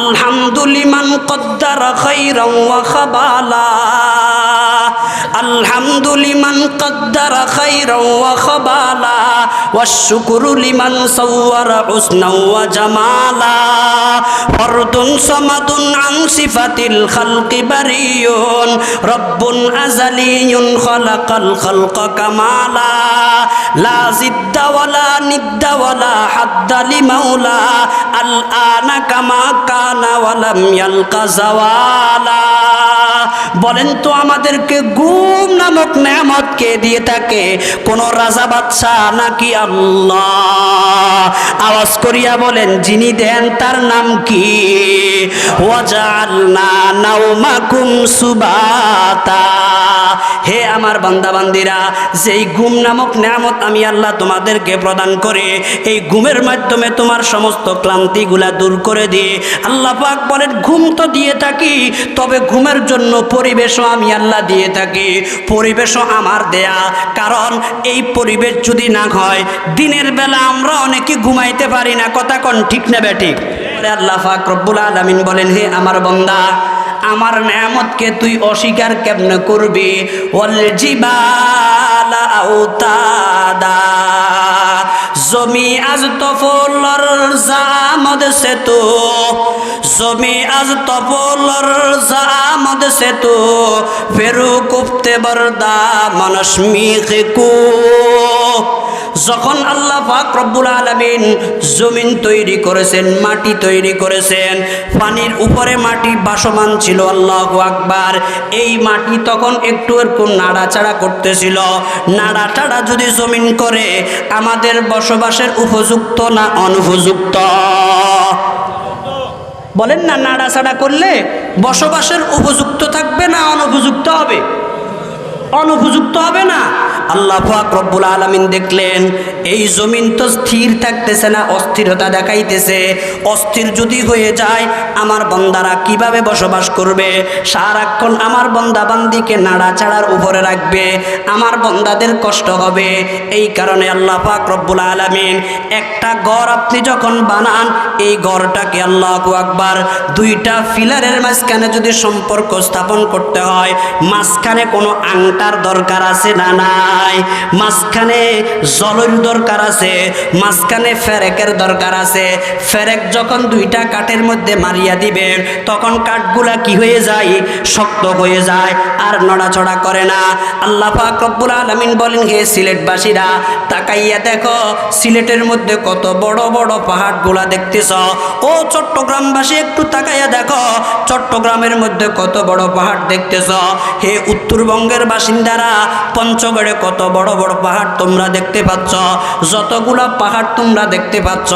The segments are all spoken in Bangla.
আলহামদুলিমান কদ্দার খাইরাম ওয়া খাবালা الحمد لمن قدر خيرا وخبالا والشكر لمن صور حسنا وجمالا فرد صمد عن صفة الخلق بري رب أزلي خلق الخلق كمالا لا زد হাদ্দাওয়ালা নিদ্দাওয়ালা হাদ্দালি মাওলা আল আনা কামা কানাওয়ালাম ইয়ালকা বলেন তো আমাদেরকে গুম নামক নেয়ামত কে দিয়ে থাকে? কোন রাজা বাদশাহ নাকি আল্লাহ? আওয়াজ করিয়া বলেন, যিনি দেন তার নাম কি? হে আমার বান্দা বান্দিরা যেই ঘুম নামক নেয়ামত আমি আল্লাহ তোমাদেরকে প্রদান করে, এই ঘুমের মাধ্যমে তোমার সমস্ত ক্লান্তিগুলা দূর করে দিয়ে আল্লাহ পাক বলেন, ঘুম তো দিয়ে থাকি, তবে ঘুমের জন্য পরিবেশও আমি আল্লাহ দিয়ে থাকি, পরিবেশও আমার দেয়া। কারণ এই পরিবেশ যদি না হয়, দিনের বেলা আমরা অনেকে ঘুমাইতে পারি না। কথা কোন ঠিক না বেঠিক আল্লাহ পাক রব্বুল আলামিন বলেন, হে আমার বন্দা, আমার নেয়ামতকে তুই অস্বীকার কেমনে করবি? ওয়াল জিবালা আউতাদা। জমি আজ তফলর জামদ সেতু। জমি আজ তফলর জামদ সেতু। ফেরু কুপতে বরদা মনস্মি কু যখন আল্লাহ পাক রব্বুল আলামিন জমিন তৈরি করেছেন, মাটি তৈরি করেছেন, পানির উপরে মাটি বাসমান ছিল, আল্লাহ আকবার। এই মাটি তখন একটু একটু নাড়াচাড়া করতেছিল। নাড়াচাড়া যদি জমিন করে, আমাদের বসবাসের উপযুক্ত না অনুপযুক্ত? বলেন না, নাড়াচাড়া করলে বসবাসের উপযুক্ত থাকবে না, অনুপযুক্ত হবে? অনুপযুক্ত হবে না। আল্লাহ পাক রব্বুল আলামিন দেখলেন, এই জমিন তো স্থির থাকতেছে না, অস্থিরতা দেখাইতেছে। অস্থির যদি হয়ে যায়, আমার বন্দারা কীভাবে বসবাস করবে? সারাক্ষণ আমার বন্দা বান্দিকে নাড়াচাড়ার উপরে রাখবে, আমার বন্দাদের কষ্ট হবে। এই কারণে আল্লাহ পাক রব্বুল আলামিন, একটা ঘর আপনি যখন বানান, এই ঘরটাকে আল্লাহ আকবার দুইটা ফিলারের মাঝখানে যদি সম্পর্ক স্থাপন করতে হয়, মাঝখানে কোনো আংটার দরকার আছে না না নাই, মাঝখানে জলের দরকার আছে, মাঝখানে ফেরেকের দরকার আছে। ফেরেক যখন দুইটা কাঠের মধ্যে মারিয়া দিবে, তখন কাঠগুলা কি হয়ে যায়? শক্ত হয়ে যায় আর নড়াচড়া করে না। আল্লাহ পাক রব্বুল আলামিন বলেন, হে সিলেটবাসীরা, তাকাইয়া দেখো, সিলেটের মধ্যে কত বড় বড় পাহাড়গুলা দেখতেছ। ও চট্টগ্রামবাসী, একটু তাকাইয়া দেখো, চট্টগ্রামের মধ্যে কত বড় পাহাড় দেখতেছ। হে উত্তরবঙ্গের বাসিন্দারা, পঞ্চগড়ে কত বড় বড় পাহাড় তোমরা দেখতে পাচ্ছ, যতগুলা পাহাড় তোমরা দেখতে পাচ্ছ,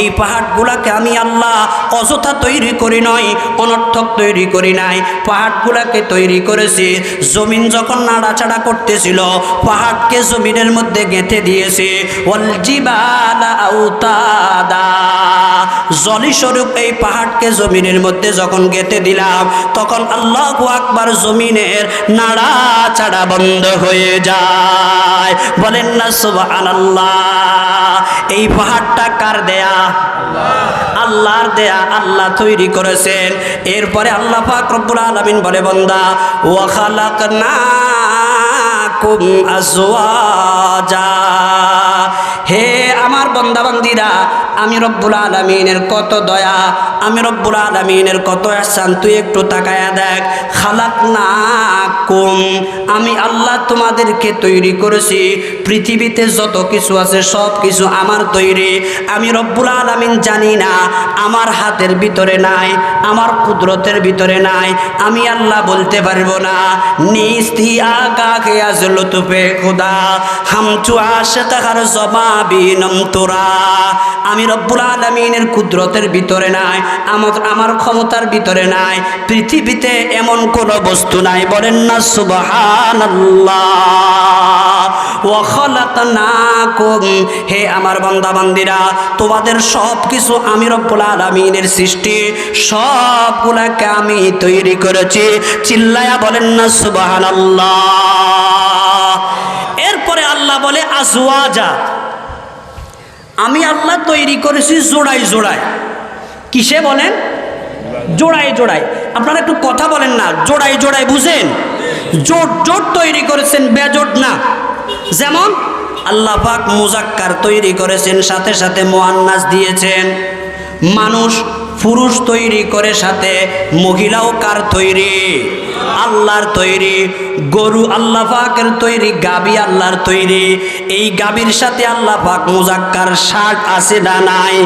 এই পাহাড়গুলাকে আমি আল্লাহ অযথা তৈরি করি নয় অনর্থক তৈরি করি নাই। পাহাড়গুলাকে তৈরি করেছি, জমিন যখন নাড়াচাড়া করতেছিল, পাহাড়কে জমিনের মধ্যে গেঁথে দিয়েছে। ওয়াল জিবালা আউতাদা। জলি স্বরূপ এই পাহাড়কে জমিনের মধ্যে যখন গেঁথে দিলাম, তখন আল্লাহ আকবার জমিনের নাড়াচাড়া বন্ধ হয়ে যায়। বলেন না, সুবহানাল্লাহ। এই পাহাড়টা কার দেয়া? আল্লাহর দেয়া। আল্লাহ তৈরি করেছেন। এরপরে আল্লাহ পাক রব্বুল আলামিন বলে, বন্দা, ওয়া খালাকনাকুম আজওয়াজা। হে আমার বন্দাবান্দিরা, আমি রব্বুল আলমিনের কত দয়া, আমি রব্বুল আলমিনের কত আসান তুই একটু তাকায়া দেখ। খালাক না কুম আমি আল্লাহ তোমাদেরকে তৈরি করেছি। পৃথিবীতে যত কিছু আছে, সব কিছু আমার তৈরি। আমি রব্বুল আলমিন জানি না, আমার হাতের ভিতরে নাই, আমার কুদরতের ভিতরে নাই। আমি আল্লাহ বলতে পারব না নিস্তি আগা খেয়া লুতুফে খুদা, হামচু আশে তাহার জবাবিনম তোরা। আমি রব্বুল আলমিনের কুদরতের ভিতরে নাই আমার আমার ক্ষমতার ভিতরে নাই, পৃথিবীতে এমন কোন বস্তু নাই। বলেন না সুবহান হে আমার বান্দা বান্দিরা তোমাদের সব কিছু আমি রব্বুল আলমিনের সৃষ্টি, সবগুলাকে আমি তৈরি করেছি। চিল্লায়া বলেন না সুবহান আল্লাহ বলে আজওয়াজা। আমি আল্লাহ তৈরি করেছি জোড়াই জোড়ায়। কিসে বলেন? জোড়ায় জোড়ায়। আপনারা একটু কথা বলেন না জোড়াই জোড়ায় বুঝেন? জোট জোট তৈরি করেছেন, বেজোট না। যেমন আল্লাহ পাক মুজাক্কার তৈরি করেছেন, সাথে সাথে মোয়ান্নাস দিয়েছেন। মানুষ, পুরুষ তৈরি করে, সাথে মহিলাও কার তৈরি? আল্লাহর তৈরি, গরু আল্লাহ পাকের তৈরি, গাবি আল্লাহর তৈরি। এই গাবির সাথে আল্লাহ পাক মুজাক্কার ষাট আছে না নাই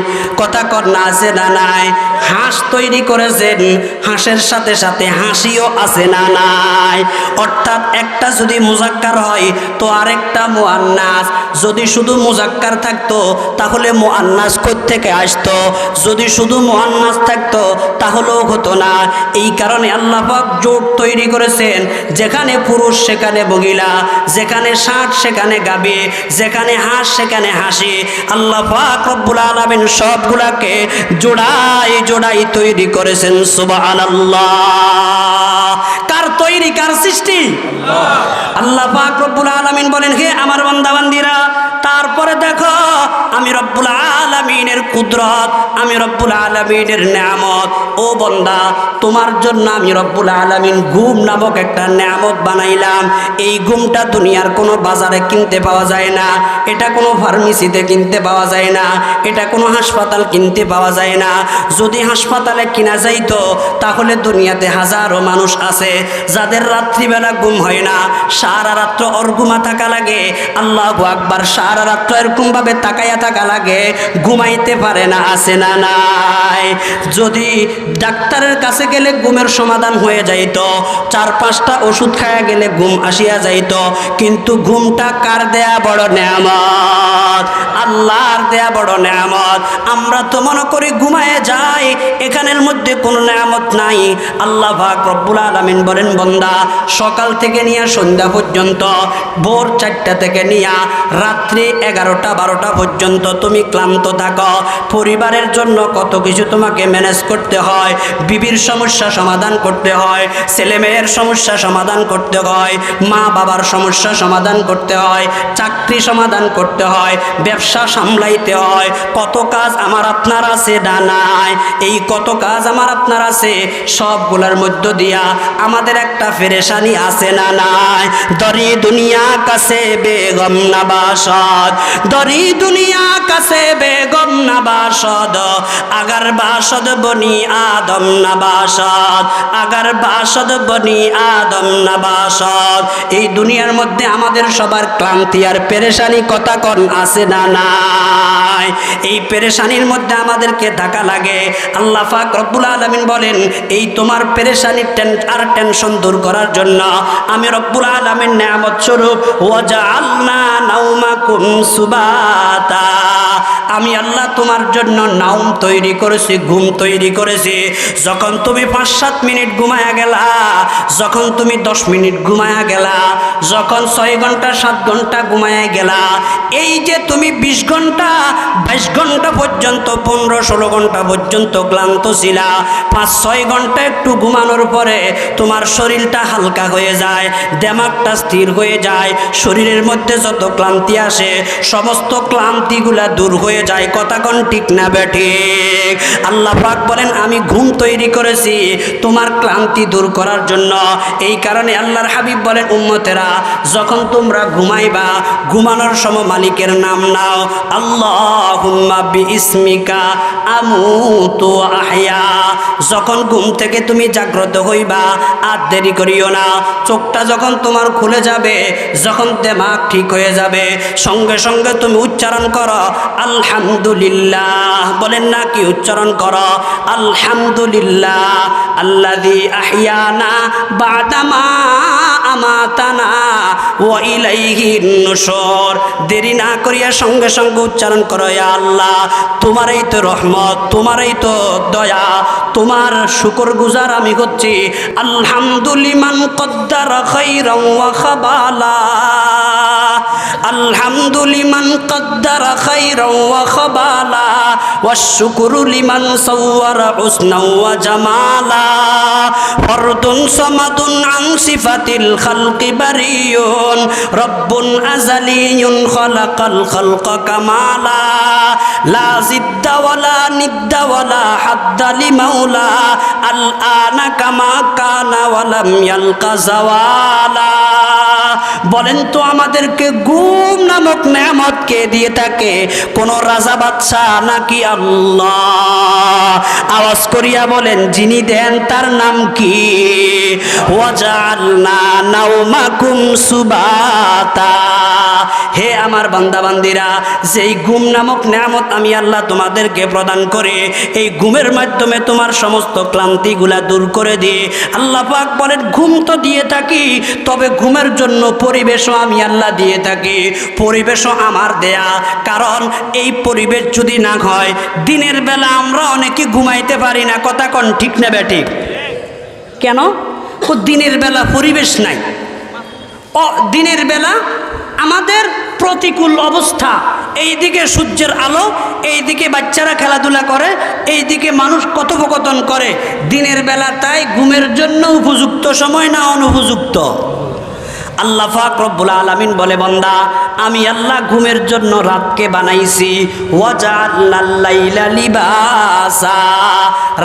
কথা না আছে না নাই, হাঁস তৈরি করেছেন, হাঁসের সাথে সাথে হাসিও আছে না নাই। অর্থাৎ একটা যদি মুজাক্কার হয়, তো আরেকটা মোয়ান্নাস যদি শুধু মুজাক্কার থাকতো, তাহলে মোয়ান্নাস থেকে আসতো? যদি শুধু মোয়ান্নাস থাকতো, তাহলেও হতো না। এই কারণে আল্লাহ পাক জোট তৈরি করেছেন। যেখানে পুরুষ, সেখানে বগিলা যেখানে ষাট, সেখানে গাবে যেখানে হাঁস, সেখানে হাসি। আল্লাহ পাক রব্বুল আলামিন সবগুলাকে জোড়াই জোড়াই তৈরি করেছেন। সুবহানাল্লাহ। কার তৈরি, কার সৃষ্টি? আল্লাহ। পাক আলামিন বলেন, হে আমার বান্দাবান্দিরা তারপরে দেখো, আমি রব্বুল আলামিনের কুদরত, আমি রব্বুল আলামিনের নিয়ামত। ও বন্দা, তোমার জন্য আমি রব্বুল আলামিন ঘুম নামক একটা নিয়ামত বানাইলাম। এই ঘুমটা দুনিয়ার কোনো বাজারে কিনতে পাওয়া যায় না, এটা কোনো ফার্মেসিতে কিনতে পাওয়া যায় না, এটা কোনো হাসপাতাল কিনতে পাওয়া যায় না। যদি হাসপাতালে কিনা যাইতো, তাহলে দুনিয়াতে হাজারো মানুষ আছে, যাদের রাত্রিবেলা ঘুম হয় না, সারা রাত্র অর্গুমা থাকা লাগে আল্লাহ আকবার সারা রাত্র এরকম ভাবে তাকাইয়া থাকা লাগে, ঘুমাইতে পারে না আসে না নাই। যদি ডাক্তারের কাছে গেলে ঘুমের সমাধান হয়ে যাইত, চার পাঁচটা ওষুধ খায়া গেলে ঘুম আসিয়া যাইত, কিন্তু ঘুমটা কার দেয়া বড় নেয়ামত? আল্লাহর দেয়া বড় নেয়ামত। আমরা তো মনে করি ঘুমায় যাই, এখানের মধ্যে কোনো নেয়ামত নাই। আল্লাহ ভাগ রব্বুল আলমিন বলেন, বন্দা, সকাল থেকে নিয়ে সন্ধ্যা পর্যন্ত, ভোর চারটা থেকে নিয়ে, রাত্রি এগারোটা, বারোটা পর্যন্ত তুমি ক্লান্ত থাকো। পরিবারের জন্য কত কিছু তোমাকে ম্যানেজ করতে হয়। বিবির সমস্যা সমাধান করতে হয়, ছেলে মেয়ের সমস্যা সমাধান করতে হয়, মা বাবার সমস্যা সমাধান করতে হয়, চাকরি সমাধান করতে হয়, ব্যবসা সামলাইতে হয়। কত কাজ আমার আপনার আছে ডানায় এই কত কাজ আমার আপনার আছে? সবগুলোর মধ্য দিয়া আমাদের একটা ফেরেশানি আছে না নাই? দরি দুনিয়া কাছে বেগম নাবাসদ দরি দুনিয়া কাছে বেগম নাবাসদ আগার বাসদ বনি আদম নাবাসদ আগার বাসদ বনি আদম নাবাসদ এই দুনিয়ার মধ্যে আমাদের সবার ক্লান্তি আর পেরেশানি কথা কন আছে না নাই? এই পেরেশানির মধ্যে আমাদেরকে ঢাকা লাগে। আল্লাহ পাক রব্বুল আলামিন বলেন, এই তোমার পেরেশানির টেন, আর টেনশন দূর করার জন্য আমি রব্বুল আলামিন নিয়ামত স্বরূপ ওয়াজআলনা নাউমাকুম সুবাতা, আমি আল্লাহ তোমার জন্য নাউম তৈরি করেছি, ঘুম তৈরি করেছি। যখন তুমি পাঁচ সাত মিনিট ঘুমায়া গেলা, যখন তুমি দশ মিনিট ঘুমায়া গেলা, যখন ছয় ঘণ্টা, সাত ঘণ্টা ঘুমায়া গেলা, এই যে তুমি বিশ ঘণ্টা, বাইশ ঘণ্টা পর্যন্ত, পনেরো, ষোলো ঘণ্টা পর্যন্ত ক্লান্ত ছিলা, পাঁচ, ছয় ঘণ্টা একটু ঘুমানোর পরে তোমার শরীরটা হালকা হয়ে যায়, দেমাগটা স্থির হয়ে যায়, শরীরের মধ্যে যত ক্লান্তি আসে সমস্ত ক্লান্তিগুলা দূর হয়ে যায় কথা কোন ঠিক না বেঠিক আল্লাহ পাক বলেন, আমি ঘুম তৈরি করেছি, তোমার ক্লান্তি দূর করার জন্য। এই কারণে আল্লাহর হাবিব বলেন, উম্মতেরা, যখন তোমরা ঘুমাইবা, ঘুমানোর সময় মালিকের নাম নাও। আল্লাহ ইসমিকা আমুতু আহয়া। যখন ঘুম থেকে তুমি জাগ্রত হইবা, আর দেরি করিও না। চোখটা যখন তোমার খুলে যাবে, যখন দেমাগ ঠিক হয়ে যাবে সঙ্গে সঙ্গে তুমি উচ্চারণ করো, আলহামদুলিল্লাহ। বলেন না কি উচ্চারণ করো, আলহামদুলিল্লাহ আল্লাদি আহিয়ানা বাদামা আমাতানা দেরি না করিয়া সঙ্গে সঙ্গে উচ্চারণ করো আল্লাহ, তোমারই তো রহমত, তোমারই তো দয়া, তোমার শুকর গুজার আমি হচ্ছি। আলহামদুলিমান কদ্দার খাইরাম ওয়া খাবালা। الحمد لمن قدر خيرا وخبالا والشكر لمن صور حسنا وجمالا. فرد صمد عن صفة الخلق بري رب أزلي خلق الخلق كمالا. لا زد ولا ند ولا حد لمولا الآن كما كان ولم يلق زوالا. বলেন তো আমাদেরকে গুম নামক নেয়ামত কে দিয়ে থাকে? কোন রাজা বাদশাহ নাকি আল্লাহ? আওয়াজ করিয়া বলেন, যিনি দেন তার নাম কি? হে আমার বান্দা বান্দিরা যেই গুম নামক নেয়ামত আমি আল্লাহ তোমাদেরকে প্রদান করে, এই ঘুমের মাধ্যমে তোমার সমস্ত ক্লান্তিগুলা দূর করে দিয়ে আল্লাহ পাক বলেন, ঘুম তো দিয়ে থাকি, তবে ঘুমের জন্য পরিবেশও আমি আল্লাহ দিয়ে থাকি, পরিবেশও আমার দেয়া। কারণ এই পরিবেশ যদি না হয়, দিনের বেলা আমরা অনেকে ঘুমাইতে পারি না। কথা কন ঠিক না ব্যাঠিক কেন? ও দিনের বেলা পরিবেশ নাই। ও দিনের বেলা আমাদের প্রতিকূল অবস্থা। এইদিকে সূর্যের আলো, এইদিকে বাচ্চারা খেলাধুলা করে, এইদিকে মানুষ কথোপকথন করে। দিনের বেলা তাই ঘুমের জন্য উপযুক্ত, সময় না অনুপযুক্ত। আল্লাহ ফাক রব্বুল আলামিন বলে, বন্দা, আমি আল্লাহ ঘুমের জন্য রাতকে বানাইছি।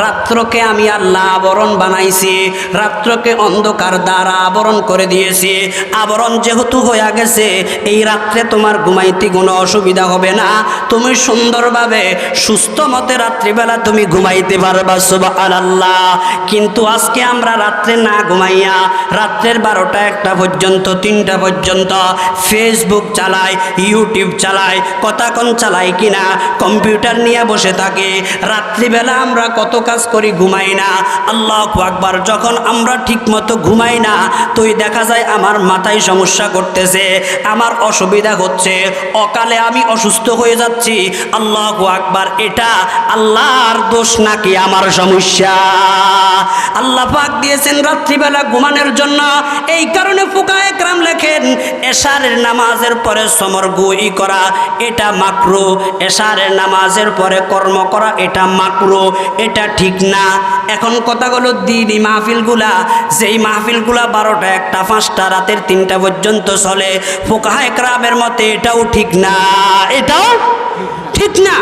রাত্রকে আমি আল্লাহ আবরণ বানাইছি। রাত্রকে অন্ধকার দ্বারা আবরণ করে দিয়েছি। আবরণ যেহেতু হয়ে গেছে, এই রাত্রে তোমার ঘুমাইতে কোনো অসুবিধা হবে না। তুমি সুন্দরভাবে সুস্থ মতে রাত্রিবেলা তুমি ঘুমাইতে পারবা, সুবহানাল্লাহ। কিন্তু আজকে আমরা রাত্রে না ঘুমাইয়া, রাত্রের বারোটা একটা পর্যন্ত তিনটা পর্যন্ত ফেসবুক চালায় ইউটিউব চালায় কথাক্ষণ চালাই কিনা, কম্পিউটার নিয়ে বসে থাকে। রাত্রিবেলা আমরা কত কাজ করি ঘুমাই না। আল্লাহ আকবার, যখন আমরা ঠিকমতো ঘুমাই না, তুই দেখা যায় আমার মাথায় সমস্যা করতেছে, আমার অসুবিধা হচ্ছে, অকালে আমি অসুস্থ হয়ে যাচ্ছি। আল্লাহ আকবার, এটা আল্লাহর দোষ নাকি আমার সমস্যা? আল্লাহ পাক দিয়েছেন রাত্রিবেলা ঘুমানোর জন্য, এই কারণে ফুকায় একরাম লেখেন, এশারের নামাজের পরে সমর গুই করা, এটা মাকরু। এশারের নামাজের পরে কর্ম করা, এটা মাকরু। এটা ঠিক না। এখন কথাগুলো দিনই মাহফিলগুলা। যেই মাহফিলগুলা বারোটা একটা, পাঁচটা, রাতের তিনটা পর্যন্ত চলে। ফুকাহা একরামের মতে এটাও ঠিক না। এটাও ঠিক না।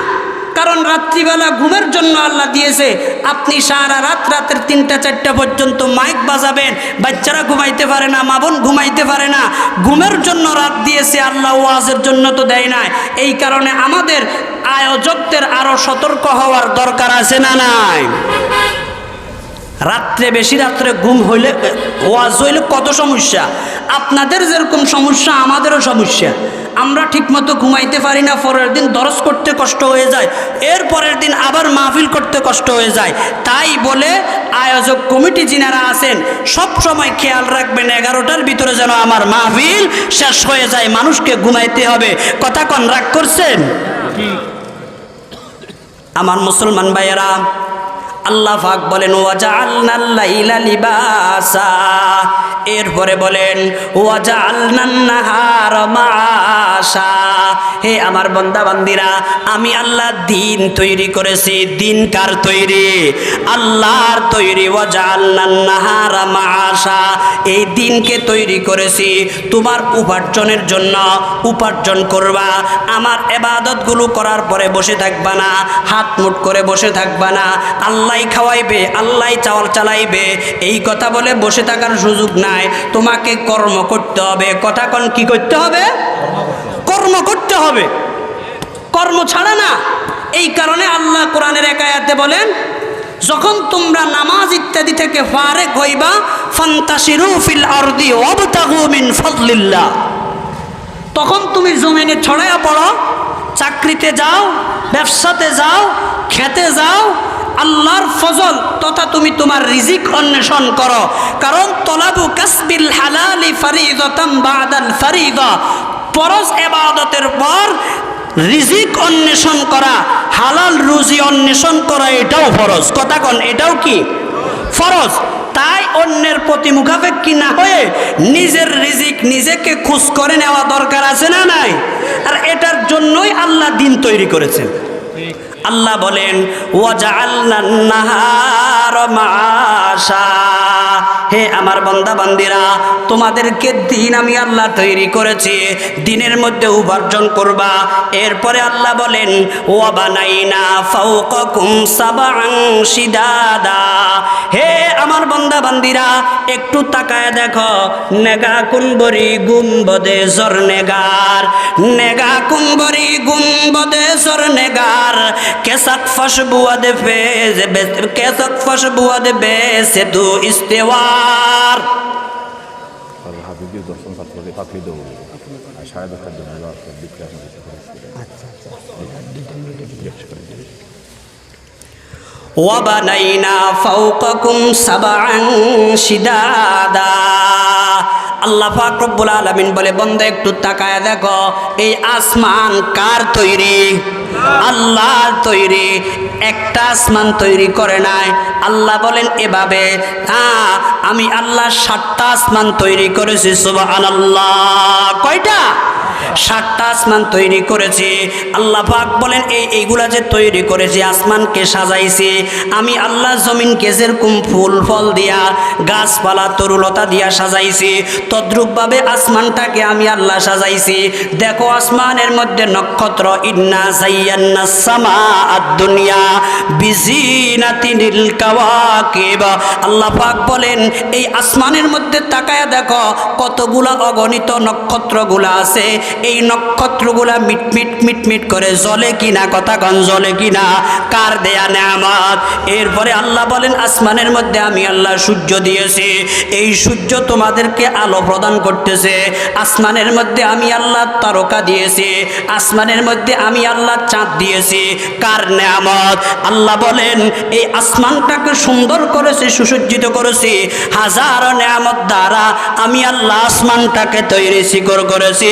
কারণ রাত্রিবেলা ঘুমের জন্য আল্লাহ দিয়েছে, আপনি সারা রাত রাতের তিনটা, চারটা পর্যন্ত মাইক বাজাবেন, বাচ্চারা ঘুমাইতে পারে না, মা বোন ঘুমাইতে পারে না, ঘুমের জন্য রাত দিয়েছে, আল্লাহ ওয়াজের জন্য তো দেয় না এই কারণে আমাদের আয়োজকদের আরও সতর্ক হওয়ার দরকার আছে না নাই? রাত্রে বেশি রাত্রে ঘুম হইলে, ওয়াজ হইলে কত সমস্যা? আপনাদের যেরকম সমস্যা, আমাদেরও সমস্যা। আমরা ঠিকমতো ঘুমাইতে পারি না, পরের দিন দরজ করতে কষ্ট হয়ে যায়, এর পরের দিন আবার মাহফিল করতে কষ্ট হয়ে যায়। তাই বলে আয়োজক কমিটি যিনারা আছেন, সব সময় খেয়াল রাখবেন, এগারোটার ভিতরে যেন আমার মাহফিল শেষ হয়ে যায়, মানুষকে ঘুমাইতে হবে। কথা কন, রাগ করছেন? আমার মুসলমান ভাইয়েরা আল্লাহ পাক বলেন ওয়াজাআলনাল লাইলা লিবাসা। এরপরে বলেন ওয়াজাআলনান নাহারা মাআশা। হে আমার বান্দা বান্দিরা আমি আল্লাহ দিন তৈরি করেছি, দিন কার তৈরি? আল্লাহর তৈরি ওয়াজাআলনান নাহারা মাআশা। এই দিনকে তৈরি করেছি, তোমার উপার্জনের জন্য উপার্জন করবা, আমার এবাদতগুলো করার পরে বসে থাকবা না, হাত মুট করে বসে থাকবা না, আল্লাহ খাওয়াইবে আল্লাহ চাওয়াল চালাইবে। এই কথা বলে বসে থাকার সুযোগ নাই। তোমাকে কর্ম করতে হবে। কথা কন, কি করতে হবে? কর্ম করতে হবে। কর্ম ছাড়া না। এই কারণে আল্লাহ কোরআনের একায়াতে বলেন, যখন তোমরা নামাজ ইত্যাদি থেকে ফারেক হইবা ফান্তাসিরু ফিল আরদি ওয়াবতাগু মিন ফাদলিল্লাহ। তখন তুমি জমিনে ছড়াইয়া পড়ো, চাকরিতে যাও, ব্যবসাতে যাও, খেতে যাও আল্লাহর ফজল তথা তুমি তোমার রিজিক অন্বেষণ করো। কারণ তলাবু কাসবিল হালালি ফারিদাতাম বাদাল ফারিদা। ফরজ এবাদতের পর রিজিক অন্বেষণ করা, হালাল রুজি অন্বেষণ করা, এটাও ফরজ। কথা কন এটাও কি? ফরজ। তাই অন্যের প্রতি মুখাপেক্ষী না হয়ে নিজের রিজিক নিজেকে খুশ করে নেওয়া দরকার আছে না নাই? আর এটার জন্যই আল্লাহ দিন তৈরি করেছেন। আল্লাহ বলেন ওয়াজাআলনান-নাহার মাআশা। হে আমার বান্দা বান্দিরা তোমাদেরকে দিন আমি আল্লাহ তৈরি করেছি, দিনের মধ্যে উপার্জন করবা। এরপরে আল্লাহ বলেন ওয়া বানাইনা ফাওকাকুম সাবআন শিদাদা। হে বান্দিরা একটু তাকায় দেখো, নেগা কুম্বরি গুম্বদে জর নেগার নেগা কুম্বরি গুম্বদে জর নেগার কেসাক ফস বুয়াদে ফেজ কেসাক ফস বুয়াদে বেসে দু ইস্তেওয়ার। আল্লাহ হাবিবের দর্শন ছাত্রকে তাকলিদ আর সাড়ে দশটার জন্য বিক্রয় وبنينا فوقكم سبعا شدادا আল্লাহ পাক রব্বুল আলামিন বলে বন্ধ একটু তাকায় দেখো এই আসমান কার তৈরি আল্লাহ তৈরি, একটা আসমান তৈরি করে নাই। আল্লাহ বলেন, এভাবে হ্যাঁ আমি আল্লাহ সাতটা আসমান তৈরি করেছি, সুবহানাল্লাহ। কয়টা? সাতটা আসমান তৈরি করেছে। আল্লাহ পাক বলেন, এই এইগুলা যে তৈরি করেছে, আসমানকে সাজাইছে, আমি আল্লাহ জমিনকে যেরকম ফুল, ফল দিয়া, গাছপালা, তরুলতা দিয়া সাজাইছি, তদ্রূপভাবে আসমানটাকে আমি আল্লাহ সাজাইছি। দেখো, আসমানের মধ্যে নক্ষত্র, ইন্না জাইয়ান্না সামা দুনিয়া বিজিনাতিনিল কাওয়াকিব। আল্লাহ পাক বলেন, এই আসমানের মধ্যে তাকায়া দেখো, কতগুলা অগণিত নক্ষত্রগুলা আছে এই নক্ষত্রগুলা মিটমিট মিটমিট করে জ্বলে কিনা কথা কন জ্বলে কিনা, কার দেয়া নেয়ামত? এরপরে আল্লাহ বলেন, আসমানের মধ্যে আমি আল্লাহ সূর্য দিয়েছি। এই সূর্য তোমাদেরকে আলো প্রদান করতেছে। আসমানের মধ্যে আমি আল্লাহ তারকা দিয়েছি। আসমানের মধ্যে আমি আল্লাহ চাঁদ দিয়েছি। কার নেয়ামত? আল্লাহ বলেন, এই আসমানটাকে সুন্দর করেছি, সুসজ্জিত করেছি। হাজারো নেয়ামত দ্বারা আমি আল্লাহ আসমানটাকে তৈরি, শিকড় করেছি।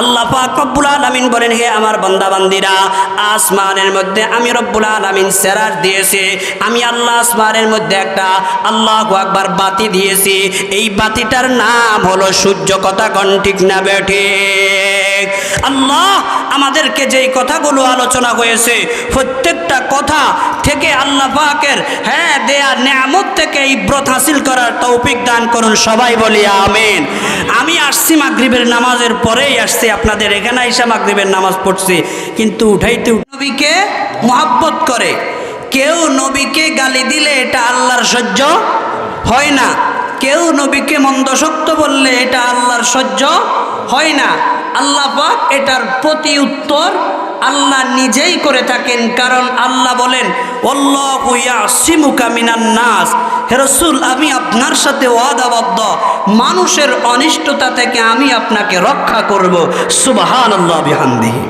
আল্লাহ পাক রব্বুল আলামিন বলেন, হে আমার বান্দা বান্দিরা আসমানের মধ্যে আমি রব্বুল আলামিন সেরার দিয়েছি। আমি আল্লাহ আসমানের মধ্যে একটা আল্লাহু আকবার বাতি দিয়েছি। এই বাতিটার নাম হলো সূর্য কথা ঠিক না বেঠে আল্লাহ আমাদেরকে যেই কথাগুলো আলোচনা হয়েছে, প্রত্যেকটা কথা থেকে আল্লাহ পাকের হ্যাঁ দেয়া থেকে ইব্রত হাসিল করার তৌফিক দান করুন, সবাই বলি আমি আসছি মাগরিবের নামাজের পরেই আসছি, আপনাদের এখানে আইসা মাগরিবের নামাজ পড়ছি, কিন্তু উঠাইতে উঠ- নবীকে মহাব্বত করে। কেউ নবীকে গালি দিলে এটা আল্লাহর সহ্য হয় না। কেউ নবীকে মন্দশক্ত বললে এটা আল্লাহর সহ্য হয় না। আল্লাহ পাক এটার প্রতি উত্তর আল্লাহ নিজেই করে থাকেন, কারণ আল্লাহ বলেন নাস। হে রাসূল, আমি আপনার সাথে ওয়াদাবদ্ধ। মানুষের অনিষ্টতা থেকে আমি আপনাকে রক্ষা করব। সুবহানাল্লাহ বিহামদিহি।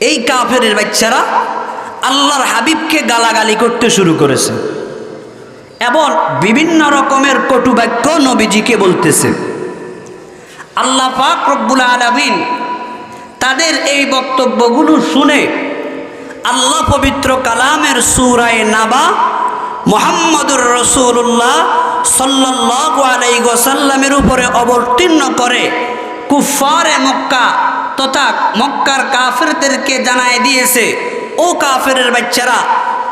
এই কাফের বাচ্চারা আল্লাহর হাবিবকে গালাগালি করতে শুরু করেছে। এবং বিভিন্ন রকমের কটু বাক্য নবীজিকে বলতেছে। আল্লাহ পাক রব্বুল আলামিন তাদের এই বক্তব্যগুলো শুনে আল্লাহ পবিত্র কালামের সুরায় নাবা মোহাম্মদুর রসুল্লাহ সাল্লাহ আলাইসাল্লামের উপরে অবতীর্ণ করে কুফারে মক্কা তথা মক্কার কাফেরদেরকে জানায় দিয়েছে ও কাফেরের বাচ্চারা,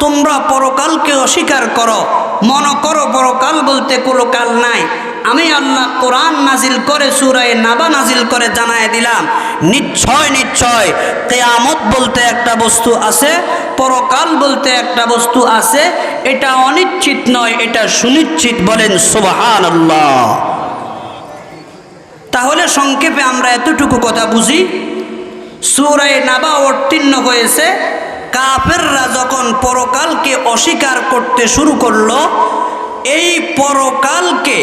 তোমরা পরকালকে অস্বীকার করো। মনে করো পরকাল বলতে কোনো কাল নাই। আমি আল্লাহ কোরআন নাজিল করে, সুরায় নাবা নাজিল করে জানায় দিলাম। নিশ্চয় নিশ্চয়, কেয়ামত বলতে একটা বস্তু আছে, পরকাল বলতে একটা বস্তু আছে। এটা অনিশ্চিত নয়, এটা সুনিশ্চিত বলেন সুবাহান আল্লাহ তাহলে সংক্ষেপে আমরা এতটুকু কথা বুঝি। সুরায় নাবা অর্তীর্ণ হয়েছে কাফেররা যখন পরকালকে অস্বীকার করতে শুরু করল, এই পরকালকে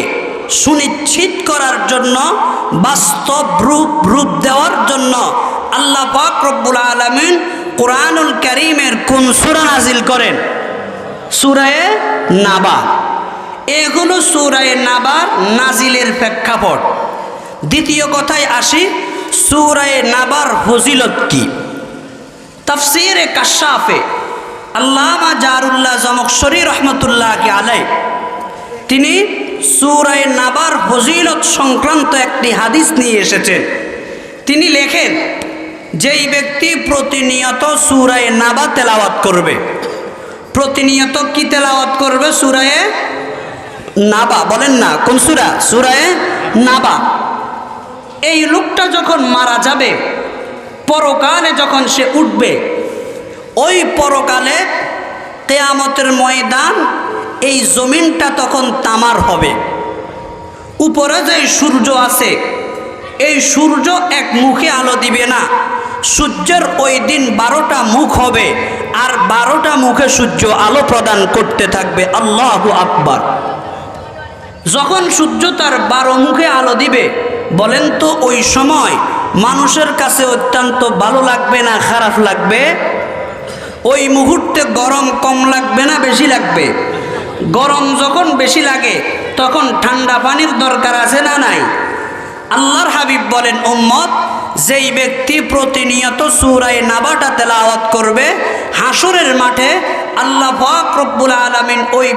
সুনিশ্চিত করার জন্য, বাস্তব রূপ রূপ দেওয়ার জন্য আল্লাহ পাক রব্বুল আলমিন কোরআনুল করিমের কোন সুরা নাজিল করেন? সুরায়ে নাবা এগুলো সুরায়ে নাবার নাজিলের প্রেক্ষাপট। দ্বিতীয় কথায় আসি সুরায়ে নাবার ফজিলত কি? তফসিরে কাশাফে আল্লামা জারুল্লাহ জমকশরী রহমতুল্লাহকে আলাই। তিনি সুরায় নাবার ফজিলত সংক্রান্ত একটি হাদিস নিয়ে এসেছেন। তিনি লেখেন, যেই ব্যক্তি প্রতিনিয়ত সুরায় নাবা তেলাওয়াত করবে। প্রতিনিয়ত কি তেলাওয়াত করবে? সুরায়ে নাবা, বলেন না, কোন সুরা? সুরায় নাবা। এই লোকটা যখন মারা যাবে পরকালে যখন সে উঠবে, ওই পরকালে তেয়ামতের ময়দান এই জমিনটা তখন তামার হবে। উপরে যে সূর্য আছে, এই সূর্য এক মুখে আলো দিবে না। সূর্যের ওই দিন বারোটা মুখ হবে, আর বারোটা মুখে সূর্য আলো প্রদান করতে থাকবে। আল্লাহ আকবার। যখন সূর্য তার বারো মুখে আলো দিবে, বলেন তো ওই সময় মানুষের কাছে অত্যন্ত ভালো লাগবে না, খারাপ লাগবে? ওই মুহূর্তে গরম কম লাগবে না, বেশি লাগবে? গরম যখন বেশি লাগে, তখন ঠান্ডা পানির দরকার আছে না নাই? আল্লাহর হাবিব বলেন, উম্মত, যেই ব্যক্তি প্রতিনিয়ত সুরায় নাবাটা তেলাওয়াত করবে হাসরের মাঠে আল্লাহ পাক রব্বুল আলামিন ওই